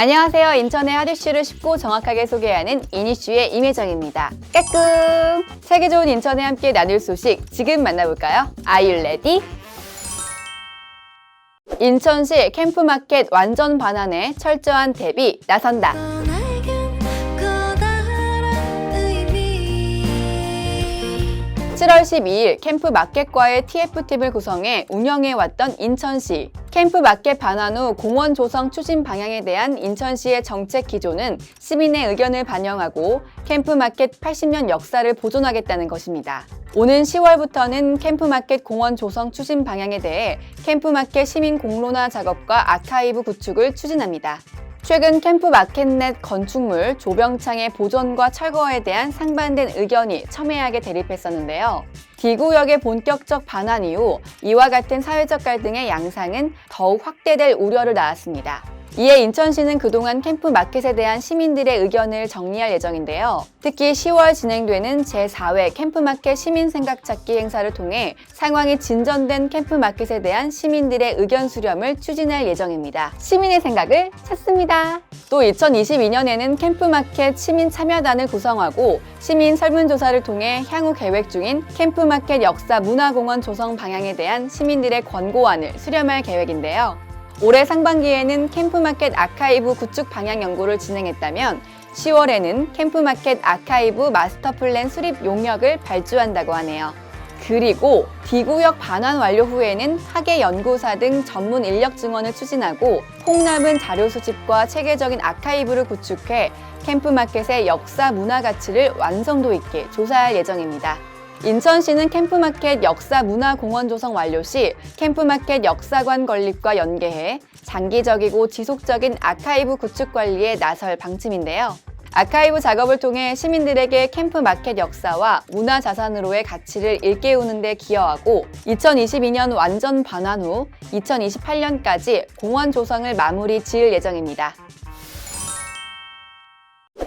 안녕하세요. 인천의 핫 이슈를 쉽고 정확하게 소개하는 이니슈의 임혜정입니다. 까꿍! 세계 좋은 인천에 함께 나눌 소식 지금 만나볼까요? Are you ready? 인천시 캠프마켓 완전 반환에 철저한 대비 나선다. 7월 12일 캠프 마켓과의 TF팀을 구성해 운영해왔던 인천시. 캠프 마켓 반환 후 공원 조성 추진 방향에 대한 인천시의 정책 기조는 시민의 의견을 반영하고 캠프 마켓 80년 역사를 보존하겠다는 것입니다. 오는 10월부터는 캠프 마켓 공원 조성 추진 방향에 대해 캠프 마켓 시민 공론화 작업과 아카이브 구축을 추진합니다. 최근 캠프 마켓넷 건축물 조병창의 보존과 철거에 대한 상반된 의견이 첨예하게 대립했었는데요. D구역의 본격적 반환 이후 이와 같은 사회적 갈등의 양상은 더욱 확대될 우려를 낳았습니다. 이에 인천시는 그동안 캠프 마켓에 대한 시민들의 의견을 정리할 예정인데요. 특히 10월 진행되는 제4회 캠프 마켓 시민 생각 찾기 행사를 통해 상황이 진전된 캠프 마켓에 대한 시민들의 의견 수렴을 추진할 예정입니다. 시민의 생각을 찾습니다. 또 2022년에는 캠프 마켓 시민 참여단을 구성하고 시민 설문조사를 통해 향후 계획 중인 캠프 마켓 역사 문화공원 조성 방향에 대한 시민들의 권고안을 수렴할 계획인데요. 올해 상반기에는 캠프마켓 아카이브 구축 방향 연구를 진행했다면 10월에는 캠프마켓 아카이브 마스터 플랜 수립 용역을 발주한다고 하네요. 그리고 D구역 반환 완료 후에는 학예 연구사 등 전문 인력 증원을 추진하고 폭넓은 자료 수집과 체계적인 아카이브를 구축해 캠프마켓의 역사 문화 가치를 완성도 있게 조사할 예정입니다. 인천시는 캠프마켓 역사 문화 공원 조성 완료 시 캠프마켓 역사관 건립과 연계해 장기적이고 지속적인 아카이브 구축 관리에 나설 방침인데요. 아카이브 작업을 통해 시민들에게 캠프 마켓 역사와 문화 자산으로의 가치를 일깨우는 데 기여하고 2022년 완전 반환 후 2028년까지 공원 조성을 마무리 지을 예정입니다.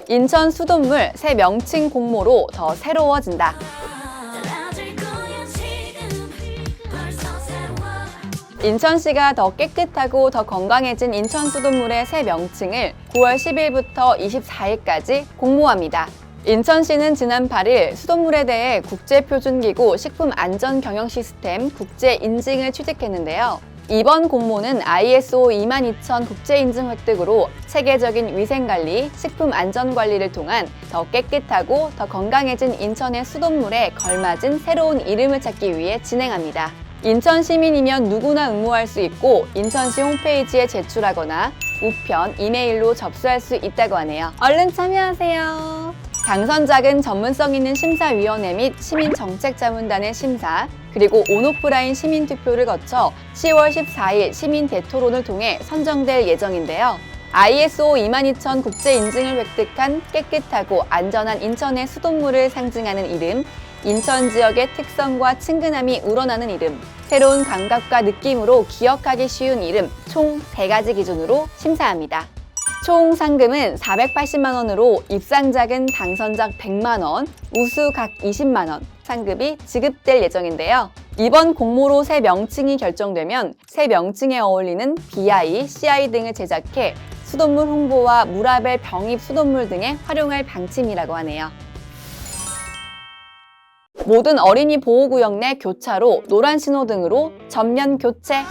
인천 수돗물 새 명칭 공모로 더 새로워진다. 인천시가 더 깨끗하고 더 건강해진 인천 수돗물의 새 명칭을 9월 10일부터 24일까지 공모합니다. 인천시는 지난 8일 수돗물에 대해 국제표준기구 식품안전경영시스템 국제 인증을 취득했는데요. 이번 공모는 ISO 22000 국제인증 획득으로 체계적인 위생관리, 식품안전관리를 통한 더 깨끗하고 더 건강해진 인천의 수돗물에 걸맞은 새로운 이름을 찾기 위해 진행합니다. 인천 시민이면 누구나 응모할 수 있고 인천시 홈페이지에 제출하거나 우편, 이메일로 접수할 수 있다고 하네요. 얼른 참여하세요. 당선작은 전문성 있는 심사위원회 및 시민정책자문단의 심사, 그리고 온오프라인 시민투표를 거쳐 10월 14일 시민 대토론을 통해 선정될 예정인데요. ISO 22000 국제 인증을 획득한 깨끗하고 안전한 인천의 수돗물을 상징하는 이름, 인천 지역의 특성과 친근함이 우러나는 이름, 새로운 감각과 느낌으로 기억하기 쉬운 이름 총 3가지 기준으로 심사합니다. 총 상금은 480만 원으로 입상작은 당선작 100만 원, 우수 각 20만 원 상급이 지급될 예정인데요. 이번 공모로 새 명칭이 결정되면 새 명칭에 어울리는 BI, CI 등을 제작해 수돗물 홍보와 물아벨 병입 수돗물 등에 활용할 방침이라고 하네요. 모든 어린이 보호구역 내 교차로 노란 신호등으로 전면 교체.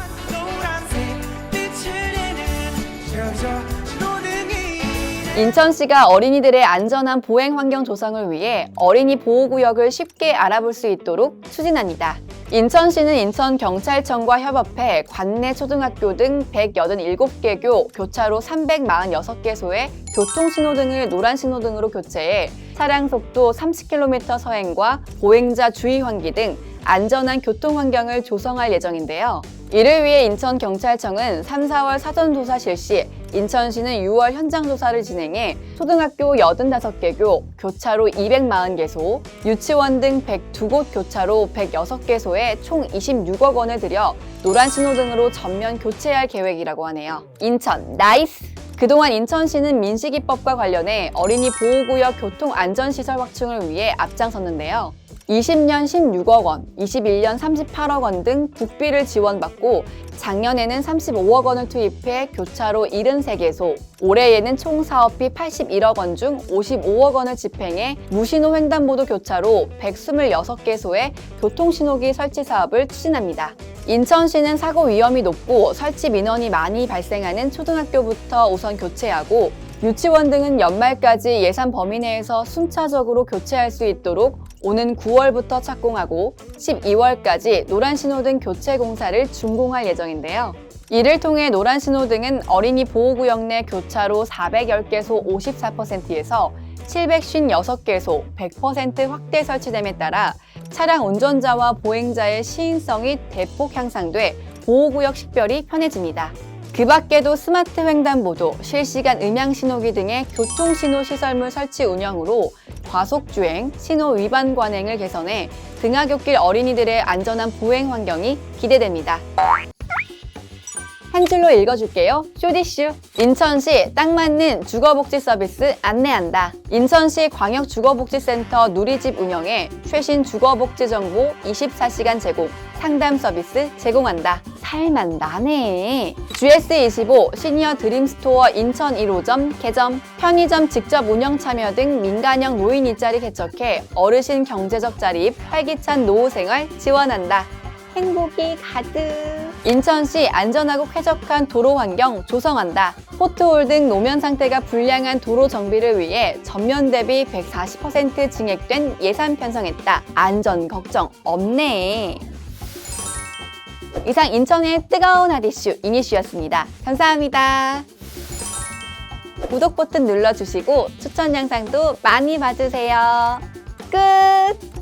인천시가 어린이들의 안전한 보행 환경 조성을 위해 어린이 보호구역을 쉽게 알아볼 수 있도록 추진합니다. 인천시는 인천경찰청과 협업해 관내 초등학교 등 187개 교, 교차로 346개소에 교통신호 등을 노란 신호등으로 교체해 차량 속도 30km 서행과 보행자 주의 환기 등 안전한 교통 환경을 조성할 예정인데요. 이를 위해 인천경찰청은 3, 4월 사전조사 실시, 인천시는 6월 현장조사를 진행해 초등학교 85개 교, 교차로 240개소, 유치원 등 102곳 교차로 106개소에 총 26억 원을 들여 노란 신호등으로 전면 교체할 계획이라고 하네요. 인천, 나이스! 그동안 인천시는 민식이법과 관련해 어린이 보호구역 교통안전시설 확충을 위해 앞장섰는데요. 20년 16억 원, 21년 38억 원 등 국비를 지원받고 작년에는 35억 원을 투입해 교차로 73개소, 올해에는 총 사업비 81억 원 중 55억 원을 집행해 무신호 횡단보도 교차로 126개소의 교통신호기 설치 사업을 추진합니다. 인천시는 사고 위험이 높고 설치 민원이 많이 발생하는 초등학교부터 우선 교체하고 유치원 등은 연말까지 예산 범위 내에서 순차적으로 교체할 수 있도록 오는 9월부터 착공하고 12월까지 노란 신호등 교체 공사를 준공할 예정인데요. 이를 통해 노란 신호등은 어린이 보호구역 내 교차로 410개소 54%에서 756개소 100% 확대 설치됨에 따라 차량 운전자와 보행자의 시인성이 대폭 향상돼 보호구역 식별이 편해집니다. 그 밖에도 스마트 횡단보도, 실시간 음향 신호기 등의 교통신호 시설물 설치 운영으로 과속주행, 신호 위반 관행을 개선해 등하굣길 어린이들의 안전한 보행 환경이 기대됩니다. 한 줄로 읽어줄게요. 쇼디슈. 인천시 딱 맞는 주거복지 서비스 안내한다. 인천시 광역주거복지센터 누리집 운영에 최신 주거복지 정보 24시간 제공, 상담 서비스 제공한다. 살만 나네. GS25 시니어 드림스토어 인천 1호점 개점, 편의점 직접 운영 참여 등 민간형 노인 일자리 개척해 어르신 경제적 자립, 활기찬 노후 생활 지원한다. 행복이 가득. 인천시 안전하고 쾌적한 도로 환경 조성한다. 포트홀 등 노면 상태가 불량한 도로 정비를 위해 전면 대비 140% 증액된 예산 편성했다. 안전 걱정 없네. 이상 인천의 뜨거운 핫 이슈 이니슈였습니다. 감사합니다. 구독 버튼 눌러주시고 추천 영상도 많이 봐주세요. 끝!